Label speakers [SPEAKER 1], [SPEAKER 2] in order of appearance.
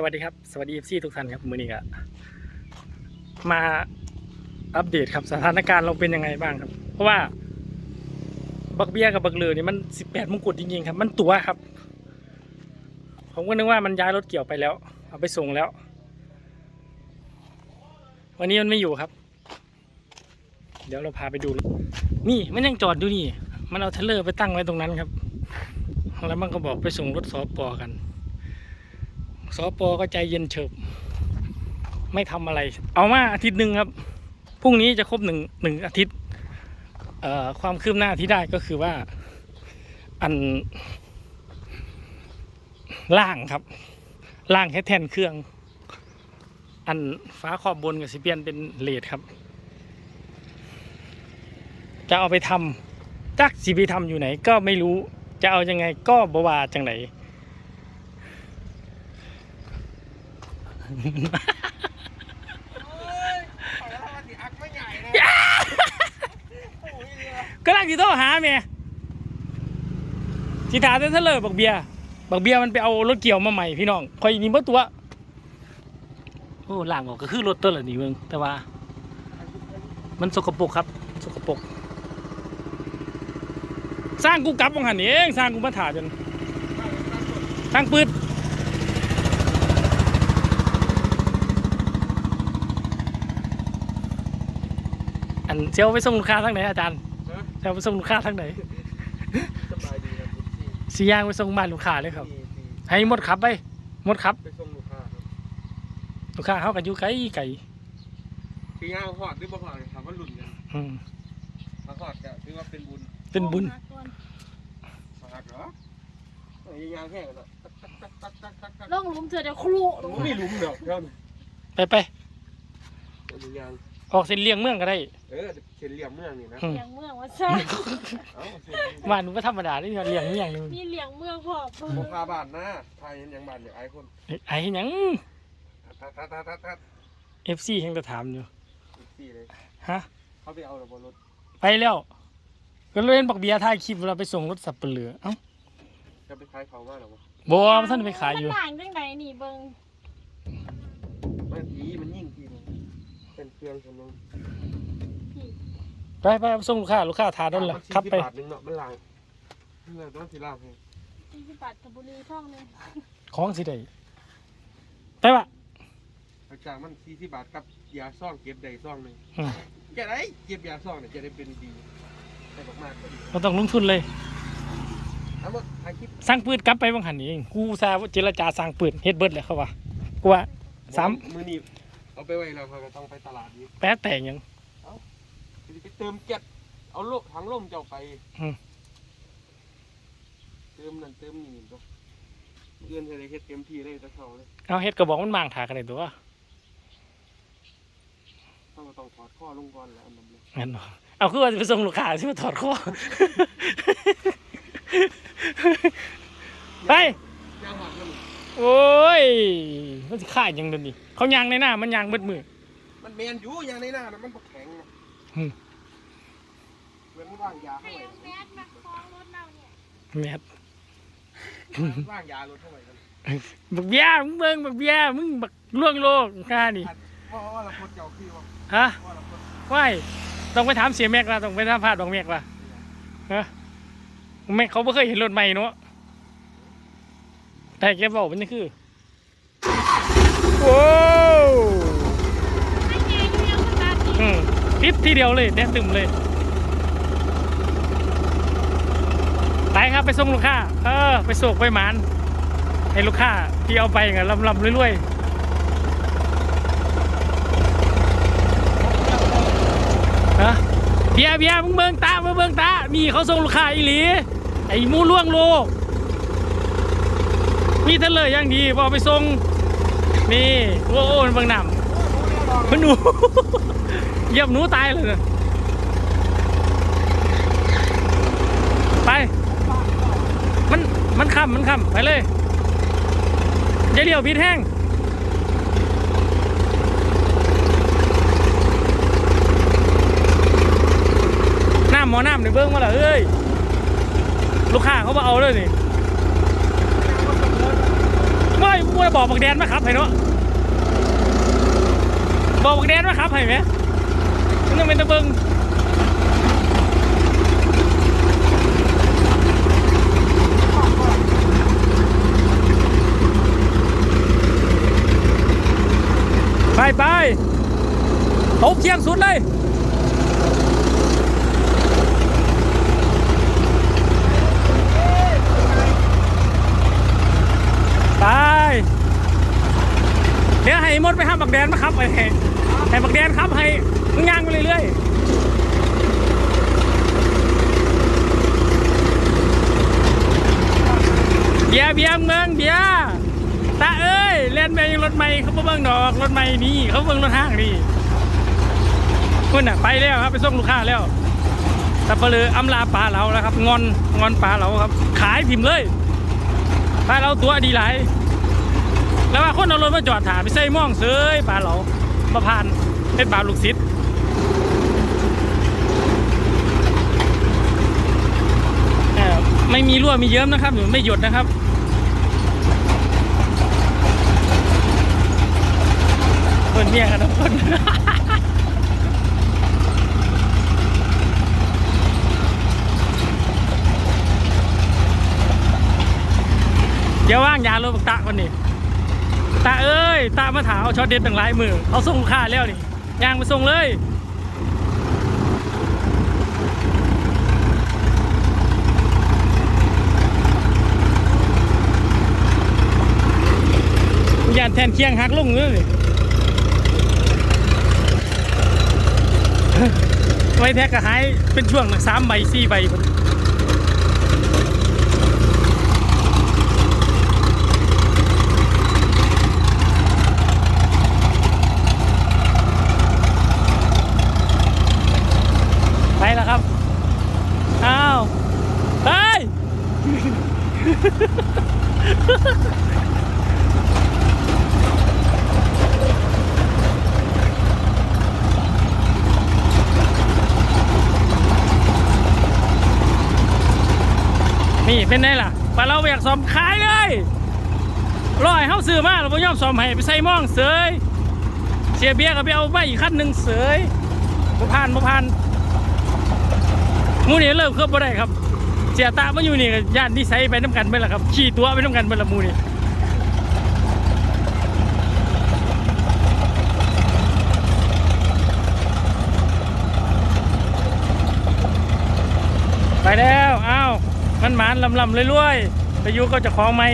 [SPEAKER 1] สวัสดีครับ สวัสดีเอฟซีทุกท่านครับมือนี้ก็มาอัปเดตครับสถานการณ์เราเป็นยังไงบ้างครับ เพราะว่า บักเบี้ยกับบักเลือนี่มันสิบแปดมงกุฎจริงๆครับ มันตัวครับ ผมก็นึกว่ามันย้ายรถเกี่ยวไปแล้ว เอาไปส่งแล้ว วันนี้มันไม่อยู่ครับ เดี๋ยวเราพาไปดู นี่มันยังจอดอยู่นี่ มันเอาเทเลอร์ไปตั้งไว้ตรงนั้นครับ แล้วมันก็บอกไปส่งรถสอปอกัน สอปอก็ใจเย็นเฉิบ ไม่ทำอะไร เอามาอาทิตย์หนึ่งครับพรุ่งนี้จะครบหนึ่งหนึ่งอาทิตย์เอ่อความคืบหน้าที่ได้ก็คือว่า อันล่างครับ ล่างแค่แทนเครื่อง อันฟ้าขอบบนกับสิเปียนเป็นเลดครับ จะเอาไปทำจักสิไปทำอยู่ไหนก็ไม่รู้ จะเอายังไงก็บวาจังไหน ก็ลังที่โทรหาเมียสิถาเส้นเลยบักเบียบักเบียมันไปเอารถเกี่ยวมาใหม่พี่น้องคอยนี่บ่ตัว โอ้ล่างออกก็คือรถตัวละนี่เมืองแต่ว่า มันสกปรกครับ สกปรกสร้างกูกลับวังหันเองสร้างกูมาถ่าจนสร้างปืด อันเซลไปส่งลูกค้าทางไหนอาจารย์
[SPEAKER 2] ฮะ
[SPEAKER 1] เซลไปส่งลูกค้าทางไหน
[SPEAKER 2] สบายดีครับคุณพี่
[SPEAKER 1] สีย่างไปส่งบ้านลูกค้าเลยครับ
[SPEAKER 2] ที่ที่
[SPEAKER 1] ให้หมดขับไปหมดขับ
[SPEAKER 2] ไปส่งลูกค้าครับ
[SPEAKER 1] ลูกค้าเขากันอยู่ไกลไกล
[SPEAKER 2] คือย่างหอดหรือบ่หอดถามว่าหลุนกัน
[SPEAKER 1] อืม
[SPEAKER 2] ถ้าหอดก็ถือว่าเป็นบุญ
[SPEAKER 1] เป็นบุญ
[SPEAKER 2] มาหักเหรอไอ้ย่างแห้งแล้วตักตักตักตักตักตัก
[SPEAKER 3] ลงหลุมเจอเดี๋ยวครู
[SPEAKER 2] มันไม่หลุมดอกเท่านี้
[SPEAKER 1] ไปไป
[SPEAKER 2] ไอ้ย่าง
[SPEAKER 1] ออกเส้นเลี่ยงเมืองก็ได้
[SPEAKER 2] เออเขียนเหลี่ยมเมืองนี่นะ
[SPEAKER 1] อืม
[SPEAKER 3] เลี้ยงเมืองว่าใช่
[SPEAKER 2] เอ้าเขียน
[SPEAKER 1] บ้านมันก็ธรรมดาที่เลี่ยงเมืองนึง
[SPEAKER 3] มีเลี้ยงเมืองพอ
[SPEAKER 2] บ่พาบ้านนะพายังยังบ้านอยู่ไอ้คน
[SPEAKER 1] ไอ้หยัง
[SPEAKER 2] ตัดตัดตัดตัดตัด
[SPEAKER 1] เอฟซียังจะถามอยู่
[SPEAKER 2] อีกสี่เลย
[SPEAKER 1] ฮะ
[SPEAKER 2] เขาไปเอาหรือบนรถ
[SPEAKER 1] ไปแล้ว ก็เล่นบักเบียร์ถ่ายคลิปเราไปส่งรถสับเปลือเอ้า
[SPEAKER 2] จะไปขายเขามากหรอวะ
[SPEAKER 1] บัวท่านไปขายอยู่
[SPEAKER 3] มันหลางจังไหนนี่เบิ่ง
[SPEAKER 2] มันผีมันยิ่งทีนึงเป็นเครื่องสำรอง
[SPEAKER 3] พี่
[SPEAKER 1] ไปไปเอาไปส่งลูกค้าลูกค้าทาดนละ
[SPEAKER 2] มัน
[SPEAKER 1] ขับไป
[SPEAKER 2] 40บาทหนึงเนาะมันลางเงินต้องสิล่างให้
[SPEAKER 3] ที่สิบบาทกับบุรีท่องหนึง
[SPEAKER 1] ของสิได้ไปวะ
[SPEAKER 2] หลังจากมันสี่สิบบาทกับยาซ่องเก็บได้ซ่องหนึ่ง
[SPEAKER 1] อืม
[SPEAKER 2] จะได้เก็บยาซ่องเนี่ยจะได้เป็นดีได้มากๆก็ดี
[SPEAKER 1] เราต้องลงทุนเลย
[SPEAKER 2] ทั้งหมดถ่ายคลิป
[SPEAKER 1] สร้างปืนกลับไปบางหันเองกูอุตสาห์เจรจาสร้างปืนเฮ็ดเบิดเลยเขาว่ากูว่าสาม
[SPEAKER 2] มือนีบเอาไปไว้แล้วเขาก็ต้องไปตลาดนี้
[SPEAKER 1] แป๊ะแต่งยัง
[SPEAKER 2] ไป เติมเก็บเอาโลถังลมเจ้าไป
[SPEAKER 1] อืม
[SPEAKER 2] เติมนั่นเติมนี่ก็เดือนอะไรเฮ็ดเต็มที่เลยแตะเขาเลย
[SPEAKER 1] เอาเฮ็ดกระบอกมันมางถากันเลยตัว
[SPEAKER 2] เขาก็ต้องถอดข้อลงก่อนแหล้วอันนั้นเลย
[SPEAKER 1] งั้นบ่เอาคือว่าจะไปส่งลูกค้าที่มาถอดข้อ ไป
[SPEAKER 2] ยางหอดมัน
[SPEAKER 1] โอ้ย มันสิขายยังเดินนี่เขายางในหน้ามันยางเบิดมือ
[SPEAKER 2] มันแมนอยู่ยางในหน้านะมันบ่แข็งนะ
[SPEAKER 1] อืม
[SPEAKER 2] เห มือนว่างยา
[SPEAKER 3] ให้
[SPEAKER 2] เข้าไป
[SPEAKER 3] เอาแมสมาคล้องรถเราเนี่ย
[SPEAKER 1] แมท
[SPEAKER 2] ว่างยารถเข้าไปกัน
[SPEAKER 1] บักเบี้ยมึงเบิ่งบักเบี้ยมึงบักล่วงโลกค่านี่
[SPEAKER 2] เพราะว่าเราพดเจ้าขี้ว่า
[SPEAKER 1] ฮะ
[SPEAKER 2] ว่าเราพด
[SPEAKER 1] ว้ายต้องไปถามเสียแม็กละต้องไปถามพาดบางแม็กละฮะแม็กเขาไม่เคยเห็นรถใหม่เนาะแต่แกบอกมันนี่คือโว้ว
[SPEAKER 3] ให้ไงเลี้ยงขนาดนี้
[SPEAKER 1] อืมพิษทีเดียวเลยแดนตึมเลย ไป ครับไปส่งลูกค้า เออ ไปส่งไปหมานให้ลูกค้าที่เอาไปกันลำลำรวยๆฮะเบียเบียมึงเบิงตามึงเบิ่งตานี่เขาส่งลูกค้าอีหลี ไอ้หมูล่วงโลกมีเทเลอร์อย่างดีพอไปส่งนี่โอ้โหมันเบิ่งนำมันหนูเหยียบหนูตายเลยนะไป มัน มันคำมันค่ำไปเลยอย่าเลี้ยวพิดแห้งน้ำหมอน้ำในเบิ้งมาและเอ้ยลูกค้าเขามาเอาเลยนี่ไม่มวบอกบักแดนมาครับให้เนาะบอกบักแดนมาครับให้ไหมมันต้องเป็นตะเบิงไปไป ตบเที่ยงสุดเลยไปเดี๋ยวให้มดไปห้ามบักแดนมาครับไอ้ให้บักแดนครับให้งย่างไปเรื่อยๆเบียเบียเมืองเบียตาเอ้ยเล่นไปรถใหม่เขาเบิ่งดอกรถใหม่นี่เขาเบิ่งรถห้างนี่ คุณน่ะไปแล้วครับไปส่งลูกค้าแล้วแต่เปลืออำลาปลาเราแล้วครับ งอนงอนปลาเราครับ ขายพิมเลยปลาเราตัวดีหลาย แล้วว่าคนเอารถมาจอดถามไปใส่ม่องเสยปลาเรามาผ่านเป็นปลาลูกศิษย์ไม่มีรั่วมีเยิ้มนะครับหรือไม่หยดนะครับคนเมียกันทุกคน เดี๋ยวว่างยาโรบักตะคนนี้ตาเอ้ยตามาถามเอาช็อตเด็ดต่างหลายมือเอาส่งลูกค้าแล้วนี่ยางไปส่งเลยยานแทนเคียงหักลงเลยไว้แท็กก็หายเป็นช่วงสามใบสี่ใบพุ่นไปแล้วครับ อ้าวไป นี่ เป็นไงล่ะปลาเราอยากซ้อมขายเลยร้อยเฮาซื้อมาเราไม่ยอมซ้อมให้ไปใส่ม่องเสยเสียเบียร์ก็ไปเอาไปอีกขั้นหนึ่งเสยบ่ผ่านบ่ผ่านมูนี่เริ่มเคลือบบ่ได้ครับ เสียตามาอยู่นี่ก็ย่านนิสัยไปน้ำกันไปละครับขี่ตัวไปน้ำกันไปละมูนี่ไปแล้วอ้าว มันหมานลำลำๆรวยๆไปอยู่ก็จะของไม่